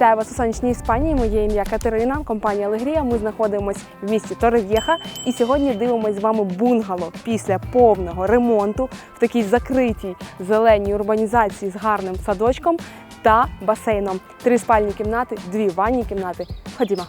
Вітаю вас у сонячній Іспанії. Моє ім'я Катерина, компанія Алегрія. Ми знаходимося в місті Торрев'єха і сьогодні дивимося з вами бунгало після повного ремонту в такій закритій зеленій урбанізації з гарним садочком та басейном. Три спальні кімнати, дві ванні кімнати. Ходімо.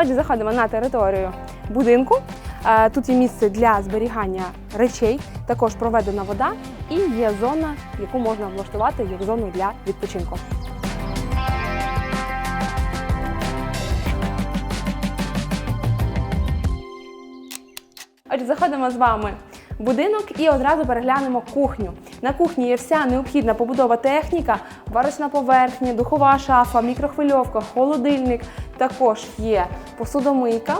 Отже, заходимо на територію будинку. Е, Тут є місце для зберігання речей, також проведена вода і є зона, яку можна влаштувати як зону для відпочинку. Отже, заходимо з вами будинок і одразу переглянемо кухню. На кухні є вся необхідна побудова техніка, варочна поверхня, духова шафа, мікрохвильовка, холодильник. Також є посудомийка.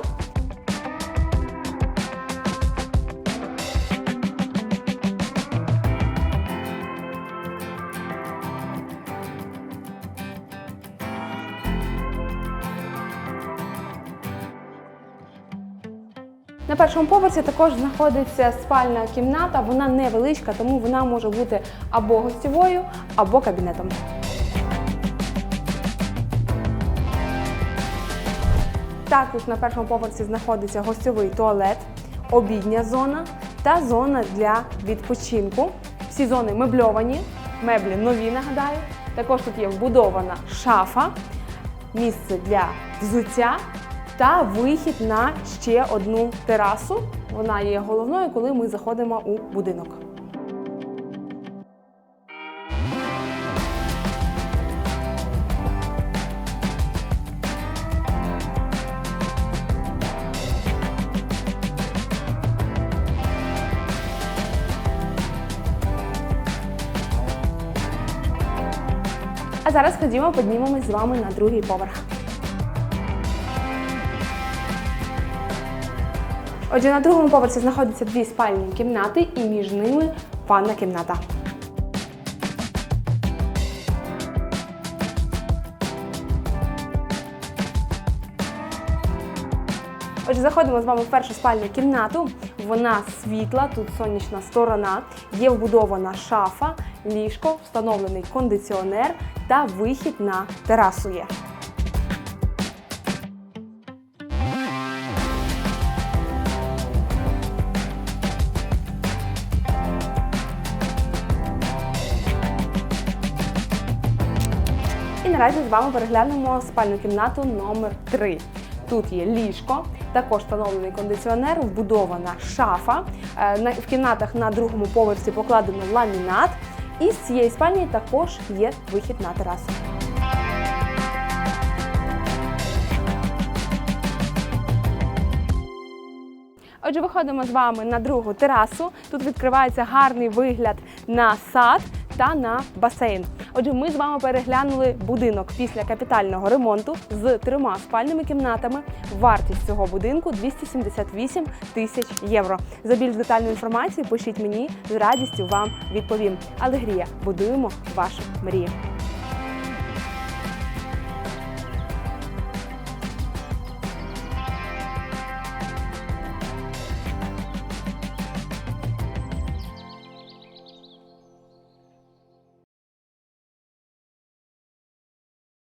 На першому поверсі також знаходиться спальна кімната. Вона невеличка, тому вона може бути або гостєвою, або кабінетом. Також на першому поверсі знаходиться гостьовий туалет, обідня зона та зона для відпочинку. Всі зони мебльовані, меблі нові, нагадаю. Також тут є вбудована шафа, місце для взуття та вихід на ще одну терасу. Вона є головною, коли ми заходимо у будинок. А зараз ходімо, піднімемось з вами на другий поверх. Отже, на другому поверсі знаходяться дві спальні кімнати і між ними ванна кімната. Отже, заходимо з вами в першу спальню кімнату. Вона світла, тут сонячна сторона, є вбудована шафа, ліжко, встановлений кондиціонер та вихід на терасу є. І наразі з вами переглянемо спальну кімнату номер 3 Тут є ліжко, також встановлений кондиціонер, вбудована шафа. Е, В кімнатах на другому поверсі покладено ламінат. І з цієї спальні також є вихід на терасу. Отже, виходимо з вами на другу терасу. Тут відкривається гарний вигляд на сад та на басейн. Отже, ми з вами переглянули будинок після капітального ремонту з трьома спальними кімнатами. Вартість цього будинку 278 тисяч євро. За більш детальну інформацію пишіть мені з радістю вам відповім. Алегрія, будуємо вашу мрію.